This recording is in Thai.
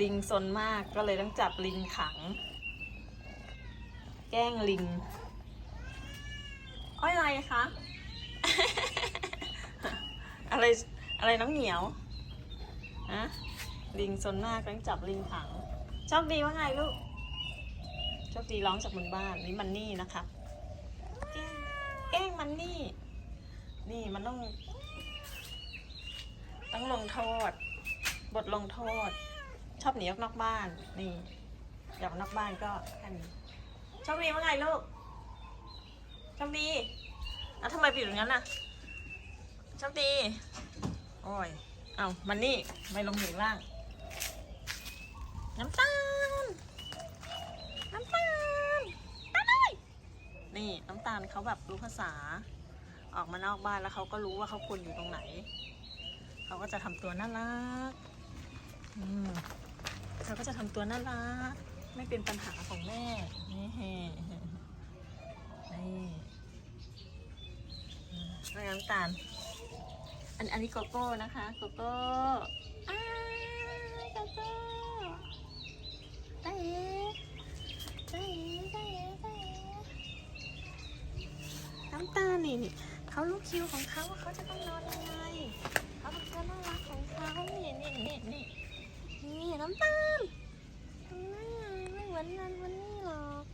ลิงซนมากก็เลยต้องจับลิงขัง แกล้งลิง อ้อยอะไรคะ อะไรอะไรน้องเหนียวฮะลิงซนมากต้องจับลิงขังโชคดีว่าไงลูกโชคดีร้องจากบนบ้านนี่มันนี่นะครับแกล้งมันนี่ นี่มันต้อง ต้องลงโทษ บทลงโทษ ชอบหนีออกนอกบ้าน นี่อยากนอกบ้านก็แค่นี้โชคดีว่าไงลูกโชคดีแล้วทำไมไปอยู่ตรงนั้นน่ะโชคดีโอ้ยเอามันนี่ไม่ลงถึงล่าง น้ำตาล น้ำตาลไปเลยนี่น้ำตาลเขาแบบรู้ภาษา ออกมานอกบ้านแล้วเขาก็รู้ว่าเขาควรอยู่ตรงไหน เขาก็จะทำตัวน่ารัก อืม ราก็จะทำตัวน่ารักไม่เป็นปัญหาของแม่ นี่นี่น้ำตาล อันอันนี้โกโก้นะคะ โกโก้อ้าโกโก้ได้เอ๋ได้เอ๋ได้เอ๋ได้เน้ำตาลนี่นี่เขาลูกคิวของเขาว่าเขาจะต้องนอนยังไงเขาเป็นตัวน่ารักของเขานี่นี่นี่นี่นี่น้ำตาล 难道是你了？